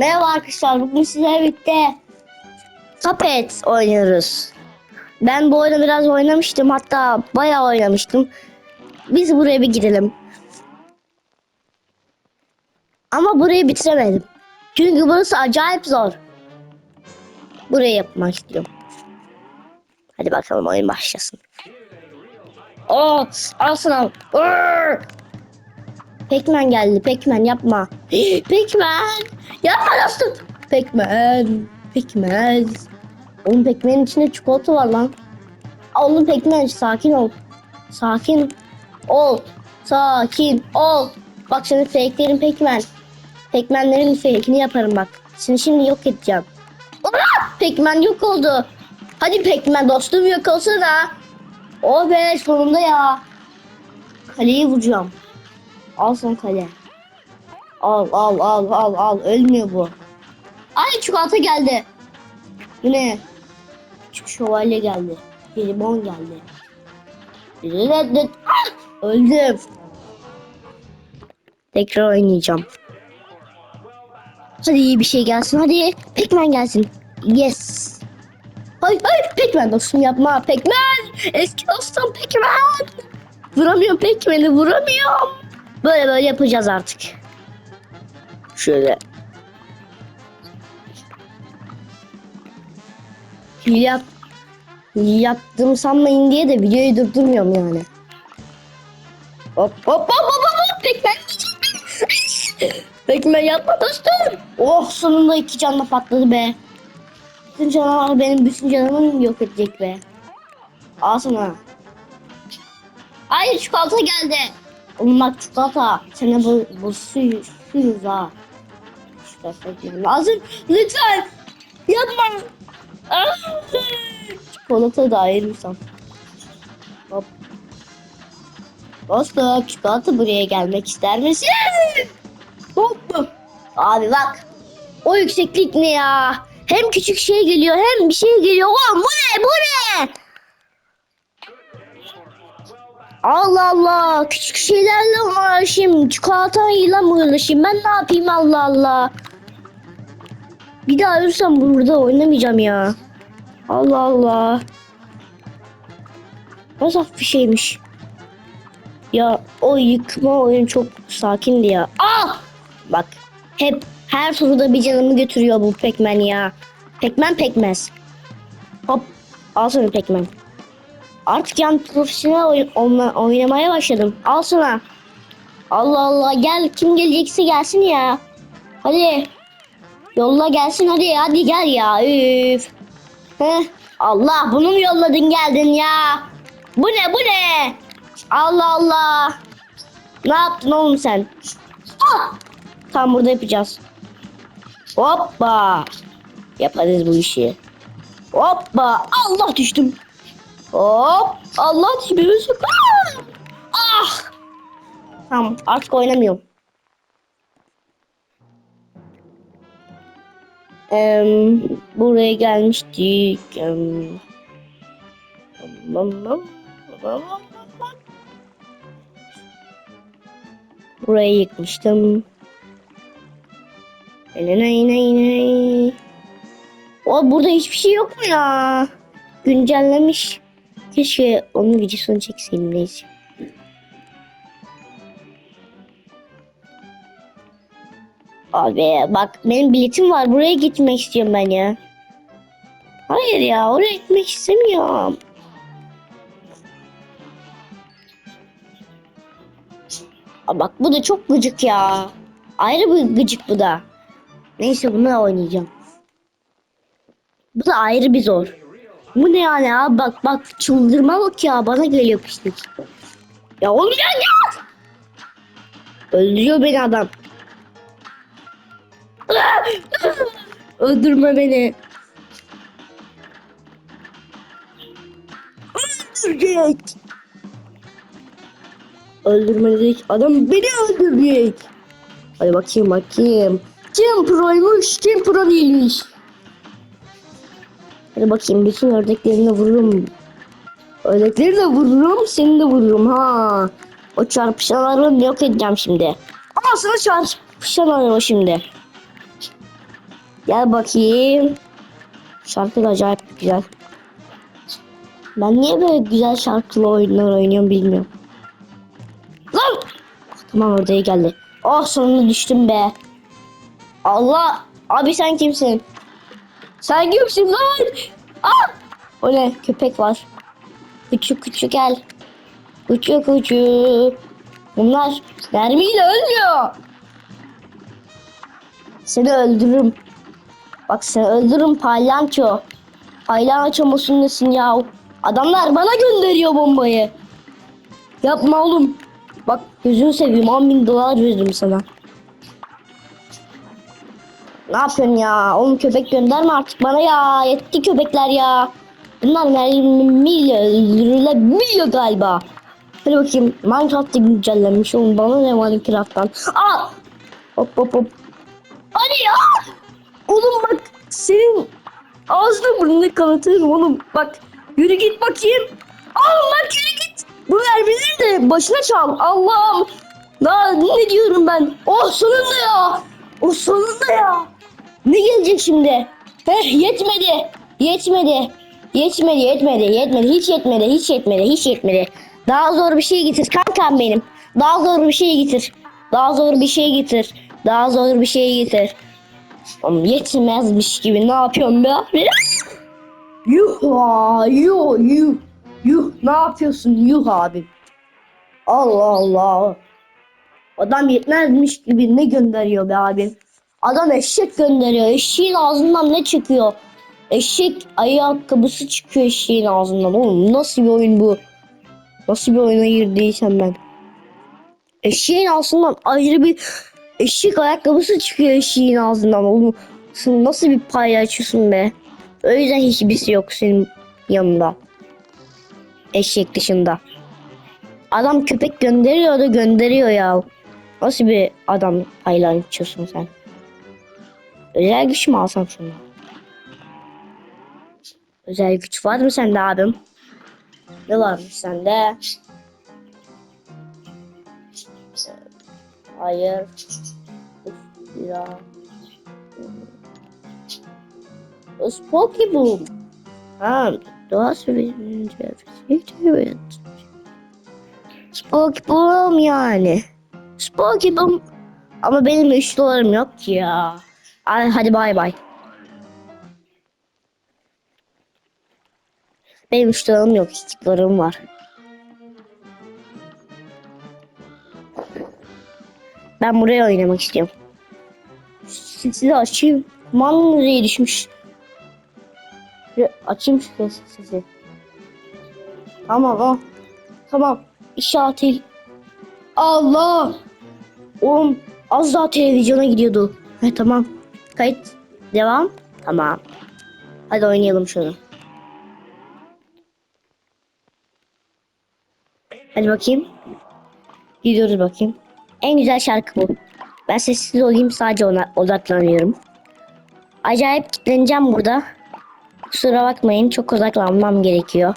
Merhaba arkadaşlar. Bugün sizlerle birlikte Cuphead oynuyoruz. Ben bu oyunu biraz oynamıştım. Hatta bayağı oynamıştım. Biz buraya bir gidelim. Ama burayı bitiremedim. Çünkü burası acayip zor. Burayı yapmak istiyorum. Hadi bakalım oyun başlasın. Oo, al sana. Pekmen geldi. Pekmen yapma. Pekmen. Yapma dostum. Pekmen. Pekmez. Oğlum pekmenin içinde çikolata var lan. Oğlum pekmen sakin ol. Sakin ol. Sakin ol. Bak şimdi fake'lerin pekmen. Pekmenlerin fake'ini yaparım bak. Seni şimdi yok edeceğim. Aa, pekmen yok oldu. Hadi pekmen dostum yok olsana. O be sonunda ya. Kaleyi vuracağım. Al son kale. Al al al al al. Ölmüyor bu. Ay çikolata geldi. Bu ne? Şövalye geldi. Jelibon geldi. Reddet. Ah! Öldüm. Tekrar oynayacağım. Hadi iyi bir şey gelsin. Hadi Pekmen gelsin. Yes. Hayır hayır Pekmen dostum yapma. Pekmen. Eski dostum Pekmen. Vuramıyorum Pekmen'i vuramıyorum. Böyle böyle yapacağız artık. Şöyle. Yap yaptım sanmayın diye de videoyu durdurmuyorum yani. Hop hop hop hop hop Pekmen Pekmen yapma dostum. Oh sonunda iki canla patladı be. Bütün canavar benim bütün canımı yok edecek be. Al sana. Hayır çikolata geldi. Oğlum bak çikolata. Sana bu, bu suyu, suyuz ha. İşte Pekmen lazım. Lütfen. Yapma. Çikolata da ayırırsam. Hop. Dostum çikolata buraya gelmek ister misin? Hop. Abi bak. O yükseklik ne ya? Hem küçük şey geliyor hem bir şey geliyor. Oğlum bu ne bu ne? Allah Allah. Küçük şeylerle uğraşayım. Çikolatayla mı uğraşayım? Ben ne yapayım Allah Allah. Bir daha ölürsem burada oynamayacağım ya. Allah Allah. Nasıl bir şeymiş. Ya o yıkma oyun çok sakindi ya. Ah! Bak hep her turda bir canımı götürüyor bu pekmen ya. Pekmen pekmez. Hop al sana pekmen. Artık yan profesyonel oyun, olma- oynamaya başladım. Al sana. Allah Allah gel kim gelecekse gelsin ya. Hadi. Yolla gelsin hadi hadi gel ya. Üf. Heh. Allah bunu mu yolladın geldin ya? Bu ne bu ne? Allah Allah. Ne yaptın oğlum sen? Ah! Tam burada yapacağız. Hoppa. Yaparız bu işi. Hoppa. Allah düştüm. Hop. Allah düştüm. Ah! Tamam artık oynamıyorum. Em, buraya gelmiştik. Em, Burayı yıkmıştım. Nay nay nay. O burada hiçbir şey yok mu ya? Güncellemiş. Keşke onun videosunu çekseydim neyse. Abi bak benim biletim var. Buraya gitmek istiyorum ben ya. Hayır ya oraya gitmek istemiyorum. Aa, bak bu da çok gıcık ya. Ayrı bir gıcık bu da. Neyse bununla oynayacağım. Bu da ayrı bir zor. Bu ne yani ya? Bak bak çıldırma bak ya. Bana geliyor pislik. Ya oğlum ya ya. Öldürüyor beni adam. Öldürme beni. Öldürecek. Öldürmeyecek. Adam beni öldürecek. Hadi bakayım bakayım. Kim proymuş kim pro değilmiş. Hadi bakayım bütün ördeklerini vururum. Ördekleri de vururum seni de vururum ha. O çarpışanları yok edeceğim şimdi. Ama sana çarpışan araba şimdi. Gel bakayım. Şarkı acayip güzel. Ben niye böyle güzel şarkılı oyunlar oynuyorum bilmiyorum. Lan! Tamam oraya geldi. Oh sonunda düştüm be. Allah! Abi sen kimsin? Sen kimsin lan? Ah! O ne? Köpek var. Küçük küçük gel. Küçük küçük. Bunlar mermiyle ölmüyor. Seni öldürürüm. Bak seni öldürürüm palyanço. Palyanço musun nesin ya? Adamlar bana gönderiyor bombayı. Yapma oğlum. Bak gözünü seveyim 10 bin dolar veririm sana. Ne yapıyorsun ya? Oğlum köpek gönderme artık bana ya. Yetti köpekler ya. Bunlar mermiyle öldürülebiliyor galiba. Hadi bakayım. Minecraft'ta güncellenmiş oğlum. Bana ne Minecraft'tan? Aa! Hop hop hop. Hadi ya! Oğlum bak senin ağzını burnunu kanatırım oğlum. Bak yürü git bakayım. Oğlum bak yürü git. Bu mermileri de başına çal. Allah'ım. Daha ne diyorum ben? Oh sonunda ya. O sonunda ya. Ne gelecek şimdi? Heh yetmedi. Yetmedi. Yetmedi, yetmedi, yetmedi, hiç yetmedi, hiç yetmedi, hiç yetmedi. Daha zor bir şey getir kankam benim. Daha zor bir şey getir. Daha zor bir şey getir. Daha zor bir şey getir. Oğlum yetmezmiş gibi ne yapıyorum be? Yuh yuh yuh. Yuh ne yapıyorsun yuh abi? Allah Allah. Adam yetmezmiş gibi ne gönderiyor be abi? Adam eşek gönderiyor. Eşeğin ağzından ne çıkıyor? Eşek ayakkabısı çıkıyor eşeğin ağzından. Oğlum nasıl bir oyun bu? Nasıl bir oyuna girdiysem ben? Eşeğin ağzından ayrı bir eşek ayakkabısı çıkıyor eşeğin ağzından. Oğlum sen nasıl bir paylaşıyorsun be? O yüzden hiçbirisi yok senin yanında. Eşek dışında. Adam köpek gönderiyor da gönderiyor ya. Nasıl bir adam paylaşıyorsun sen? Özel güç mü alsam şunu? Özel güç var mı sende abim? Ne varmış sende? Hayır. Ya. Boom. Ha, doğa sürecince evet. Spooky Boom yani. Boom. Ama benim 3 dolarım yok ki ya. Hadi bay bay. Benim 3 dolarım yok. 2 dolarım var. Ben buraya oynamak istiyorum. De açayım. Man nereye düşmüş? Açayım şu ses- sesi. Tamam o. Tamam. İşaret. Allah! Oğlum az daha televizyona gidiyordu. He tamam. Kayıt devam. Tamam. Hadi oynayalım şunu. Hadi bakayım. Gidiyoruz bakayım. En güzel şarkı bu. Ben sessiz olayım sadece ona odaklanıyorum. Acayip kitleneceğim burada. Kusura bakmayın çok odaklanmam gerekiyor.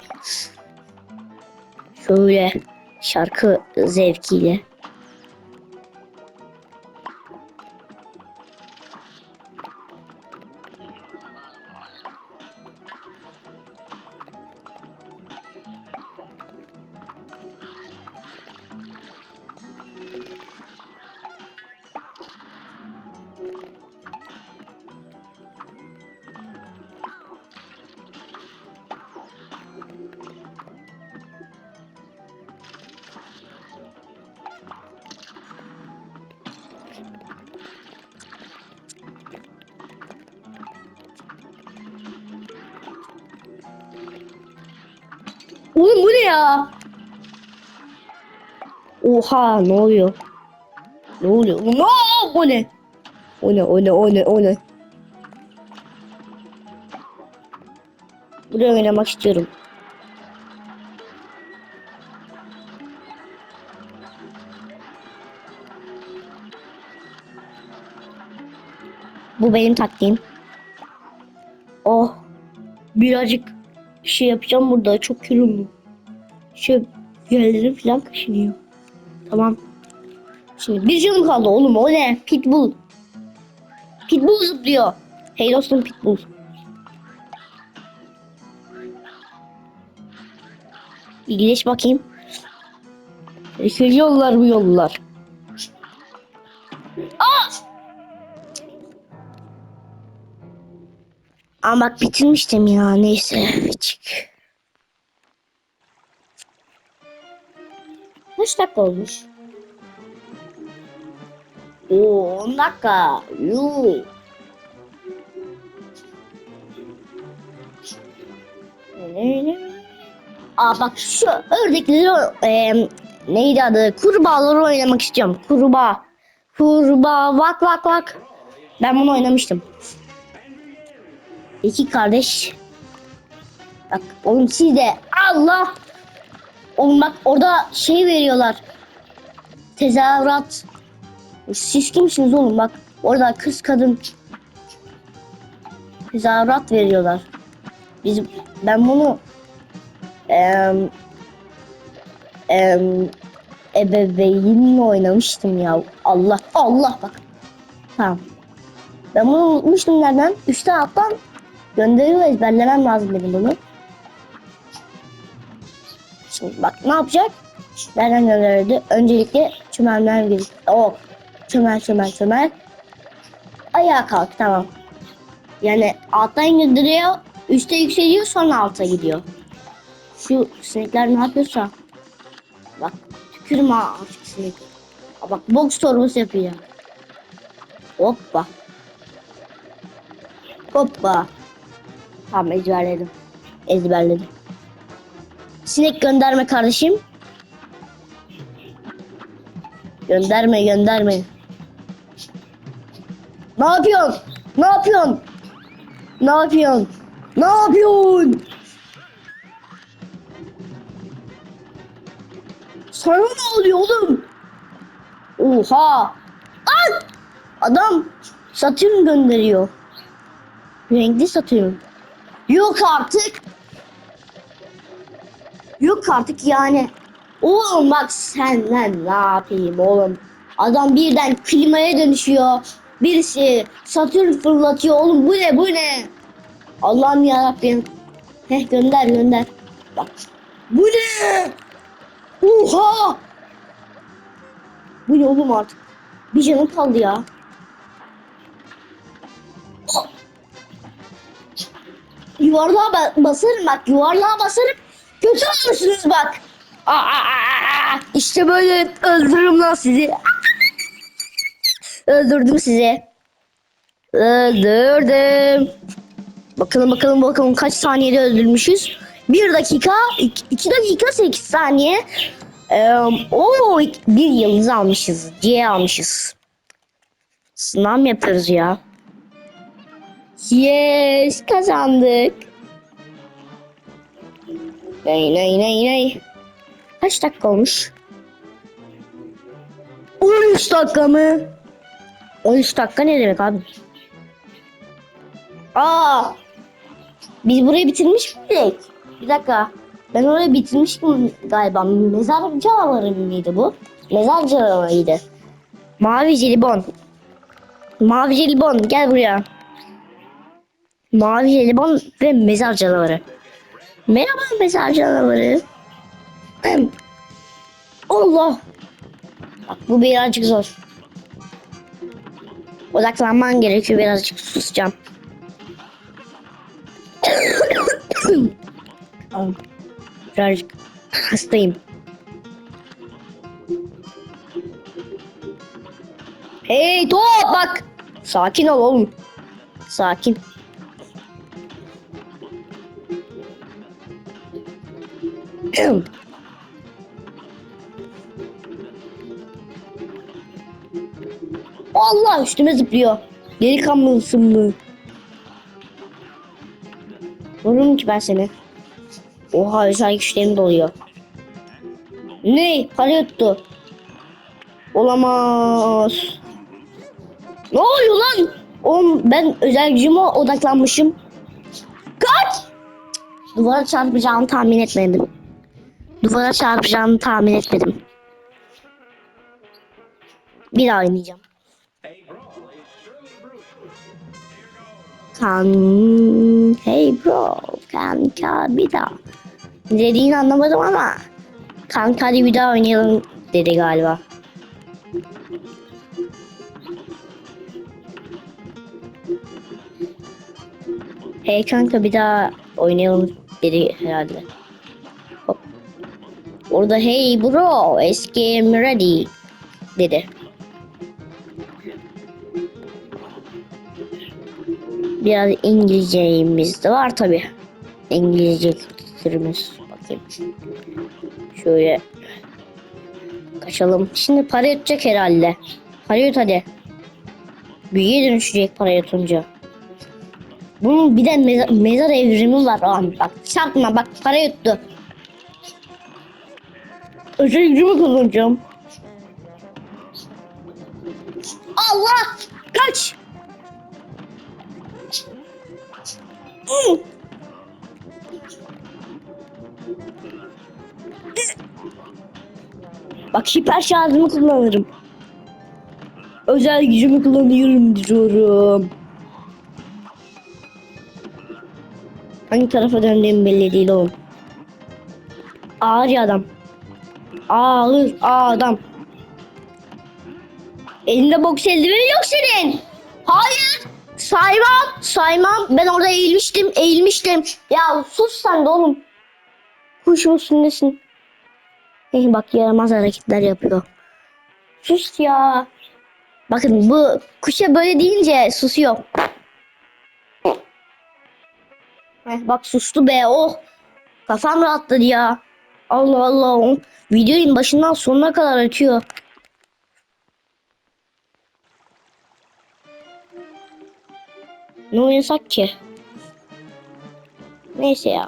Şöyle şarkı zevkiyle. Oğlum bu ne ya? Oha ne oluyor? Ne oluyor? No, o ne? O ne? O ne? O ne? O ne? Buraya oynamak istiyorum. Bu benim taktiğim. Oh. Birazcık şey yapacağım burada. Çok yoruldum. Şey yerlerim falan kaşınıyor. Tamam. Şimdi bir canım kaldı oğlum. O ne? Pitbull. Pitbull zıplıyor. Hey dostum Pitbull. İlgileş bakayım. Yeşil yollar bu yollar. Ama bak bitirmiştim ya neyse çık. Kaç dakika olmuş? Oo 10 dakika. Yuh. Aa bak şu ördekleri e, neydi adı? Kurbağaları oynamak istiyorum. Kurbağa. Kurbağa vak vak vak. Ben bunu oynamıştım. İki kardeş. Bak oğlum siz de Allah. Oğlum bak orada şey veriyorlar. Tezahürat. Siz kimsiniz oğlum bak. Orada kız kadın tezahürat veriyorlar. Biz ben bunu em, ebeveynimle oynamıştım ya. Allah Allah bak. Tamam. Ben bunu unutmuştum nereden? Üstte alttan gönderiyor ezberlemem lazım benim bunu. Şimdi bak ne yapacak? Nereden gönderildi? Öncelikle çömelmem gerek. Oh. Çömel çömel çömel. Ayağa kalk tamam. Yani alttan gönderiyor. Üste yükseliyor sonra alta gidiyor. Şu sinekler ne yapıyorsa. Bak tükürme artık sinek. Bak boks torbası yapıyor. Hoppa. Hoppa. Tamam ezberledim. Ezberledim. Sinek gönderme kardeşim. Gönderme gönderme. Ne yapıyorsun? Ne yapıyorsun? Ne yapıyorsun? Ne yapıyorsun? Sana ne oluyor oğlum? Oha! Ay! Adam Satürn gönderiyor. Renkli Satürn. Yok artık. Yok artık yani. Oğlum bak sen lan ne yapayım oğlum. Adam birden klimaya dönüşüyor. Birisi Satürn fırlatıyor oğlum bu ne bu ne? Allah'ım yarabbim. Heh gönder gönder. Bak. Bu ne? Oha! Bu ne oğlum artık? Bir canım kaldı ya. Yuvarlığa ba- basarım bak yuvarlığa basarım. Kötü olursunuz bak. Aa. İşte böyle öldürürüm lan sizi. Öldürdüm sizi. Öldürdüm. Bakalım bakalım bakalım kaç saniyede öldürmüşüz. 1 dakika, 2 dakika 8 saniye. Ee, o bir yıldız almışız. C almışız. Sınav yapıyoruz ya? Yes kazandık. Ney ney ney ney. Kaç dakika olmuş? 13 dakika mı? 13 dakika ne demek abi? Aa! Biz burayı bitirmiş miydik? Bir dakika. Ben orayı bitirmiştim galiba. Mezar canavarı mıydı bu? Mezar canavarıydı. Mavi jelibon. Mavi jelibon gel buraya. Mavi jelibon ve mezar canavarı. Merhaba mezar canavarı. Allah. Bak bu birazcık zor. Odaklanman gerekiyor birazcık susacağım. Birazcık hastayım. Hey top bak. Sakin ol oğlum. Sakin. Allah üstüme zıplıyor. Geri kanlısın mı? Vururum ki ben seni. Oha özel güçlerim doluyor. Ne? Para yuttu. Olamaz. Ne oluyor lan? Oğlum ben özel gücüme odaklanmışım. Kaç! Duvara çarpacağını tahmin etmedim. Duvara çarpacağını tahmin etmedim. Bir daha oynayacağım. Kan hey bro kanka bir daha. Dediğini anlamadım ama kanka hadi bir daha oynayalım dedi galiba. Hey kanka bir daha oynayalım dedi herhalde. Orada hey bro eski game ready dedi. Biraz İngilizcemiz de var tabi. İngilizce kültürümüz. Bakayım. Şöyle. Kaçalım. Şimdi para yutacak herhalde. Para yut hadi. Büyüye dönüşecek para yutunca. Bunun bir de mezar, mezar evrimi var. Aa, bak çarpma bak para yuttu. Özel gücümü kullanacağım. Allah! Kaç! Hmm. Bak hiper şarjımı kullanırım. Özel gücümü kullanıyorum diyorum. Hangi tarafa döndüğüm belli değil oğlum. Ağır adam. Ağır adam. Elinde boks eldiveni yok senin. Hayır. Saymam. Saymam. Ben orada eğilmiştim. Eğilmiştim. Ya sus sen de oğlum. Kuşun üstündesin. Eh, bak yaramaz hareketler yapıyor. Sus ya. Bakın bu kuşa böyle deyince susuyor. Heh, bak sustu be oh. Kafam rahatladı ya. Allah Allah. Videonun başından sonuna kadar açıyor. Ne oynasak ki? Neyse ya.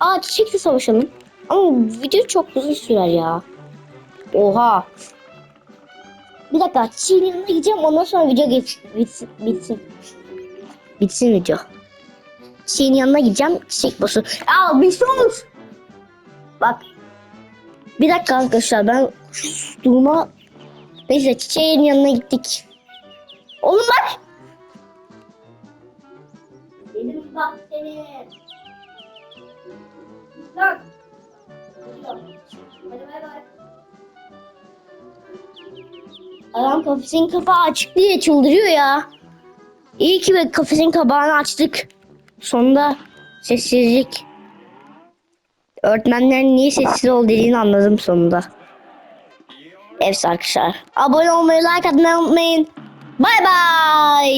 Aa çiçekle savaşalım. Ama video çok uzun sürer ya. Oha. Bir dakika çiçeğin yanına gideceğim ondan sonra video geç, bitsin, bitsin. Bitsin video. Çiçeğin yanına gideceğim çiçek bosu. Aa bir sus. Bak. Bir dakika arkadaşlar ben sustuğuma Neyse çiçeğin yanına gittik. Oğlum bak. Dedim bak seni. Lan. Hadi bay bay. Adam kafesin kapağı açık diye çıldırıyor ya. İyi ki be kafesin kapağını açtık. Sonunda sessizlik. Öğretmenlerin niye sessiz ol dediğini anladım sonunda. Evet arkadaşlar. Abone olmayı, like atmayı unutmayın. Bay bay.